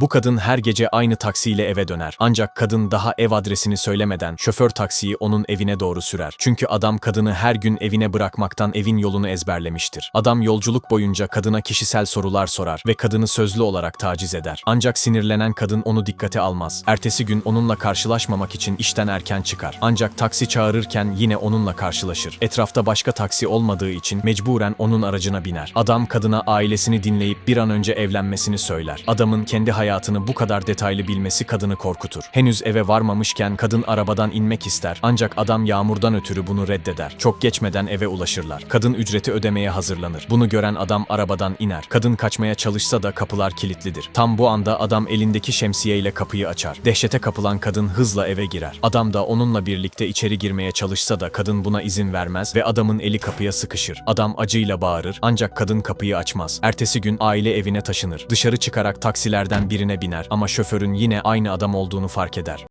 Bu kadın her gece aynı taksiyle eve döner. Ancak kadın daha ev adresini söylemeden şoför taksiyi onun evine doğru sürer. Çünkü adam kadını her gün evine bırakmaktan evin yolunu ezberlemiştir. Adam yolculuk boyunca kadına kişisel sorular sorar ve kadını sözlü olarak taciz eder. Ancak sinirlenen kadın onu dikkate almaz. Ertesi gün onunla karşılaşmamak için işten erken çıkar. Ancak taksi çağırırken yine onunla karşılaşır. Etrafta başka taksi olmadığı için mecburen onun aracına biner. Adam kadına ailesini dinleyip bir an önce evlenmesini söyler. Adamın kendi hayatını bu kadar detaylı bilmesi kadını korkutur. Henüz eve varmamışken kadın arabadan inmek ister. Ancak adam yağmurdan ötürü bunu reddeder. Çok geçmeden eve ulaşırlar. Kadın ücreti ödemeye hazırlanır. Bunu gören adam arabadan iner. Kadın kaçmaya çalışsa da kapılar kilitlidir. Tam bu anda adam elindeki şemsiyeyle kapıyı açar. Dehşete kapılan kadın hızla eve girer. Adam da onunla birlikte içeri girmeye çalışsa da kadın buna izin vermez ve adamın eli kapıya sıkışır. Adam acıyla bağırır ancak kadın kapıyı açmaz. Ertesi gün aile evine taşınır. Dışarı çıkarak taksilerden birine biner ama şoförün yine aynı adam olduğunu fark eder.